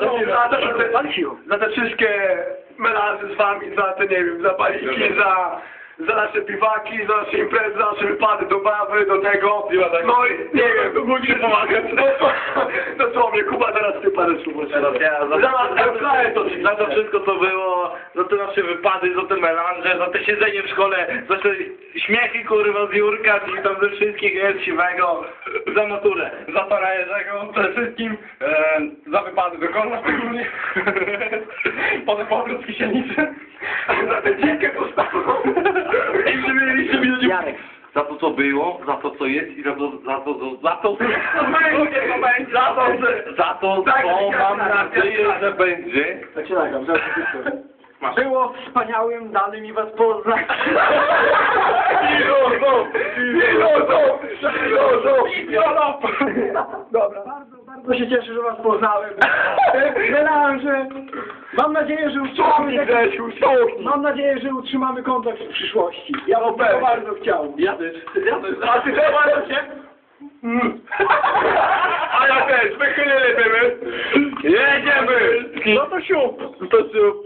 za to, za te, za te wszystkie melanże z wami, za te, nie wiem, za baliki, za, za nasze piwaki, za nasze imprezy, za nasze wypady do bawy, do tego. No i nie wiem, musisz pomagać. No, ty parę słów za, to, to wszystko co było, za te nasze wypady, za te melanże, za te siedzenie w szkole, za te śmiechy kurwa z Jurka i tam ze wszystkich jest siwego, za maturę, za pana przede wszystkim, e, za wypady do kola szczególnie, potem powrót z za tę dziękę postawą i przymieliśmy Jarek, za to co było, za to co jest i za to, za to, za to, za to, za to, za to, za to, będzie. Za to, że, za to, tak, to tak, mam tak, tak, nadzieję, że będzie. Tak się nagam, że Było wspaniałym danym i was poznać. Filozof! Filozof! Filozof! Filozof! Dobra. Bardzo, bardzo się cieszę, że was poznałem. Wydałem, że... Mam nadzieję, że utrzymamy... Grzesiu! Mam nadzieję, że utrzymamy kontakt w przyszłości. Ja bym no bardzo chciał. Ja też. Ja też. A ty też? Mm. Jedziemy! Jedziemy! No to siup! To siup!